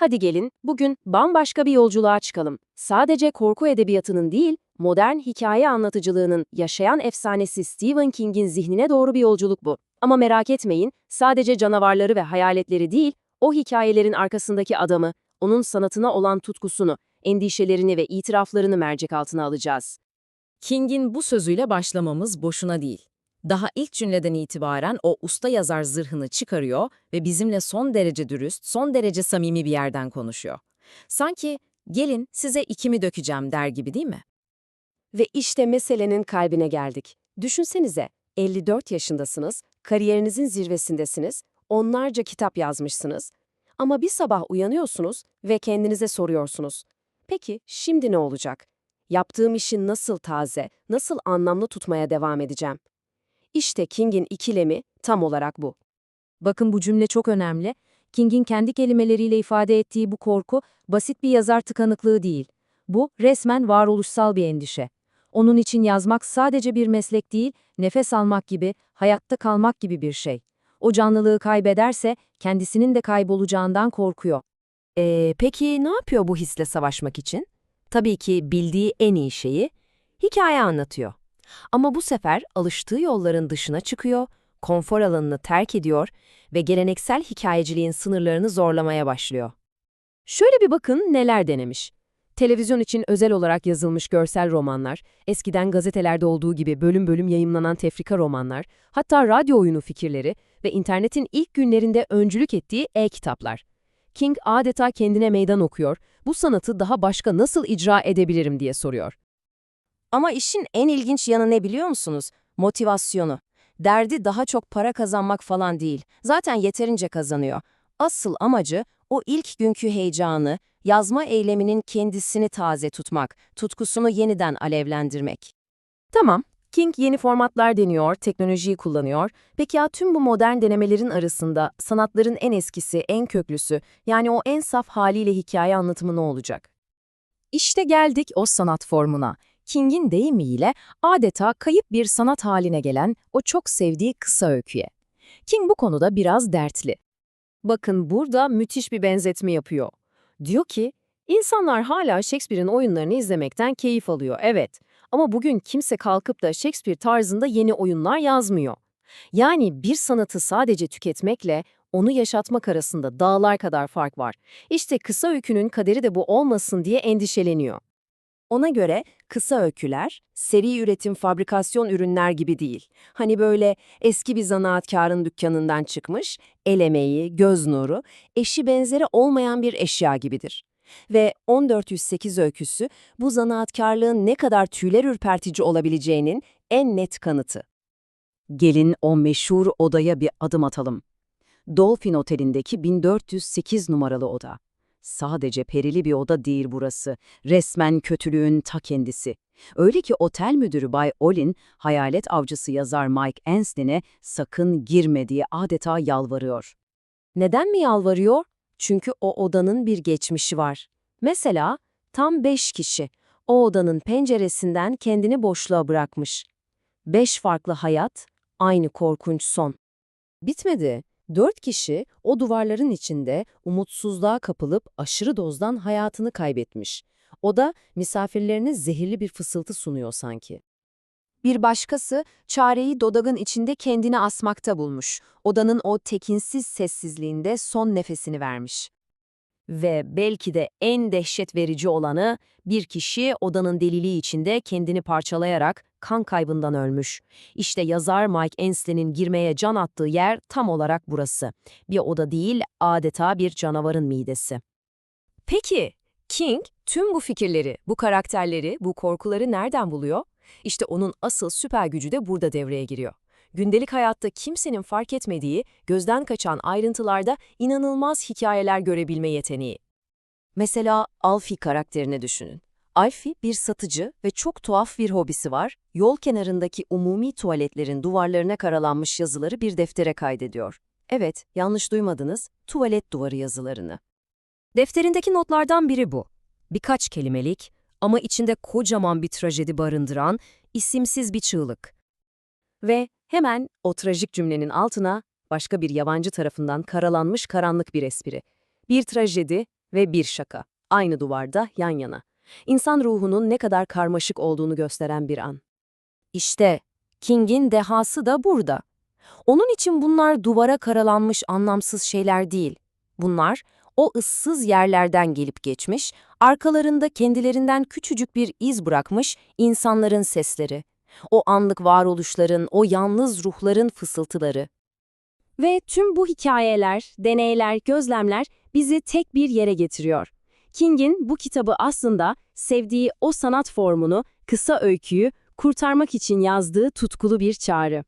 Hadi gelin, bugün bambaşka bir yolculuğa çıkalım. Sadece korku edebiyatının değil, modern hikaye anlatıcılığının yaşayan efsanesi Stephen King'in zihnine doğru bir yolculuk bu. Ama merak etmeyin, sadece canavarları ve hayaletleri değil, o hikayelerin arkasındaki adamı, onun sanatına olan tutkusunu, endişelerini ve itiraflarını mercek altına alacağız. King'in bu sözüyle başlamamız boşuna değil. Daha ilk cümleden itibaren o usta yazar zırhını çıkarıyor ve bizimle son derece dürüst, son derece samimi bir yerden konuşuyor. Sanki gelin size ikimi dökeceğim der gibi değil mi? Ve işte meselenin kalbine geldik. Düşünsenize, 54 yaşındasınız, kariyerinizin zirvesindesiniz, onlarca kitap yazmışsınız. Ama bir sabah uyanıyorsunuz ve kendinize soruyorsunuz. Peki şimdi ne olacak? Yaptığım işi nasıl taze, nasıl anlamlı tutmaya devam edeceğim? İşte King'in ikilemi tam olarak bu. Bakın bu cümle çok önemli. King'in kendi kelimeleriyle ifade ettiği bu korku basit bir yazar tıkanıklığı değil. Bu resmen varoluşsal bir endişe. Onun için yazmak sadece bir meslek değil, nefes almak gibi, hayatta kalmak gibi bir şey. O canlılığı kaybederse kendisinin de kaybolacağından korkuyor. Ee, peki ne yapıyor bu hisle savaşmak için? Tabii ki bildiği en iyi şeyi, hikaye anlatıyor. Ama bu sefer alıştığı yolların dışına çıkıyor, konfor alanını terk ediyor ve geleneksel hikayeciliğin sınırlarını zorlamaya başlıyor. Şöyle bir bakın neler denemiş. Televizyon için özel olarak yazılmış görsel romanlar, eskiden gazetelerde olduğu gibi bölüm bölüm yayımlanan tefrika romanlar, hatta radyo oyunu fikirleri ve internetin ilk günlerinde öncülük ettiği e-kitaplar. King adeta kendine meydan okuyor, bu sanatı daha başka nasıl icra edebilirim diye soruyor. Ama işin en ilginç yanı ne biliyor musunuz? Motivasyonu. Derdi daha çok para kazanmak falan değil. Zaten yeterince kazanıyor. Asıl amacı o ilk günkü heyecanı, yazma eyleminin kendisini taze tutmak, tutkusunu yeniden alevlendirmek. Tamam, King yeni formatlar deniyor, teknolojiyi kullanıyor. Peki ya tüm bu modern denemelerin arasında sanatların en eskisi, en köklüsü, yani o en saf haliyle hikaye anlatımı ne olacak? İşte geldik o sanat formuna. King'in deyimiyle adeta kayıp bir sanat haline gelen o çok sevdiği kısa öyküye. King bu konuda biraz dertli. Bakın burada müthiş bir benzetme yapıyor. Diyor ki, insanlar hala Shakespeare'in oyunlarını izlemekten keyif alıyor, evet. Ama bugün kimse kalkıp da Shakespeare tarzında yeni oyunlar yazmıyor. Yani bir sanatı sadece tüketmekle onu yaşatmak arasında dağlar kadar fark var. İşte kısa öykünün kaderi de bu olmasın diye endişeleniyor. Ona göre kısa öyküler, seri üretim fabrikasyon ürünler gibi değil. Hani böyle eski bir zanaatkarın dükkanından çıkmış, el emeği, göz nuru, eşi benzeri olmayan bir eşya gibidir. Ve 1408 öyküsü bu zanaatkarlığın ne kadar tüyler ürpertici olabileceğinin en net kanıtı. Gelin o meşhur odaya bir adım atalım. Dolphin Oteli'ndeki 1408 numaralı oda. Sadece perili bir oda değil burası. Resmen kötülüğün ta kendisi. Öyle ki otel müdürü Bay Olin, hayalet avcısı yazar Mike Anslin'e sakın girme diye adeta yalvarıyor. Neden mi yalvarıyor? Çünkü o odanın bir geçmişi var. Mesela tam beş kişi o odanın penceresinden kendini boşluğa bırakmış. Beş farklı hayat, aynı korkunç son. Bitmedi. Dört kişi o duvarların içinde umutsuzluğa kapılıp aşırı dozdan hayatını kaybetmiş. O da misafirlerine zehirli bir fısıltı sunuyor sanki. Bir başkası çareyi dodagın içinde kendini asmakta bulmuş. Odanın o tekinsiz sessizliğinde son nefesini vermiş. Ve belki de en dehşet verici olanı bir kişi odanın deliliği içinde kendini parçalayarak kan kaybından ölmüş. İşte yazar Mike Anslin'in girmeye can attığı yer tam olarak burası. Bir oda değil, adeta bir canavarın midesi. Peki, King tüm bu fikirleri, bu karakterleri, bu korkuları nereden buluyor? İşte onun asıl süper gücü de burada devreye giriyor. Gündelik hayatta kimsenin fark etmediği, gözden kaçan ayrıntılarda inanılmaz hikayeler görebilme yeteneği. Mesela Alfie karakterini düşünün. Alfie bir satıcı ve çok tuhaf bir hobisi var. Yol kenarındaki umumi tuvaletlerin duvarlarına karalanmış yazıları bir deftere kaydediyor. Evet, yanlış duymadınız, tuvalet duvarı yazılarını. Defterindeki notlardan biri bu. Birkaç kelimelik ama içinde kocaman bir trajedi barındıran isimsiz bir çığlık. Ve hemen o trajik cümlenin altına başka bir yabancı tarafından karalanmış karanlık bir espri. Bir trajedi ve bir şaka. Aynı duvarda yan yana. İnsan ruhunun ne kadar karmaşık olduğunu gösteren bir an. İşte King'in dehası da burada. Onun için bunlar duvara karalanmış anlamsız şeyler değil. Bunlar o ıssız yerlerden gelip geçmiş, arkalarında kendilerinden küçücük bir iz bırakmış insanların sesleri. O anlık varoluşların, o yalnız ruhların fısıltıları. Ve tüm bu hikayeler, deneyler, gözlemler bizi tek bir yere getiriyor. King'in bu kitabı aslında sevdiği o sanat formunu, kısa öyküyü kurtarmak için yazdığı tutkulu bir çağrı.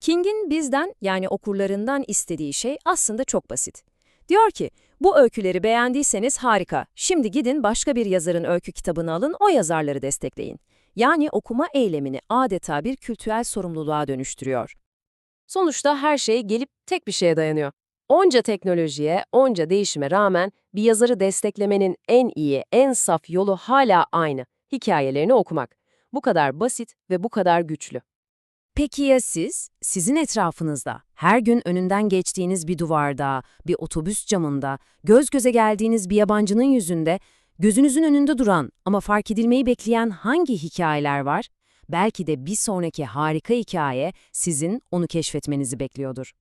King'in bizden yani okurlarından istediği şey aslında çok basit. Diyor ki, bu öyküleri beğendiyseniz harika, şimdi gidin başka bir yazarın öykü kitabını alın, o yazarları destekleyin. Yani okuma eylemini adeta bir kültürel sorumluluğa dönüştürüyor. Sonuçta her şey gelip tek bir şeye dayanıyor. Onca teknolojiye, onca değişime rağmen bir yazarı desteklemenin en iyi, en saf yolu hala aynı. Hikayelerini okumak. Bu kadar basit ve bu kadar güçlü. Peki ya siz? Sizin etrafınızda, her gün önünden geçtiğiniz bir duvarda, bir otobüs camında, göz göze geldiğiniz bir yabancının yüzünde, gözünüzün önünde duran ama fark edilmeyi bekleyen hangi hikayeler var? Belki de bir sonraki harika hikaye sizin onu keşfetmenizi bekliyordur.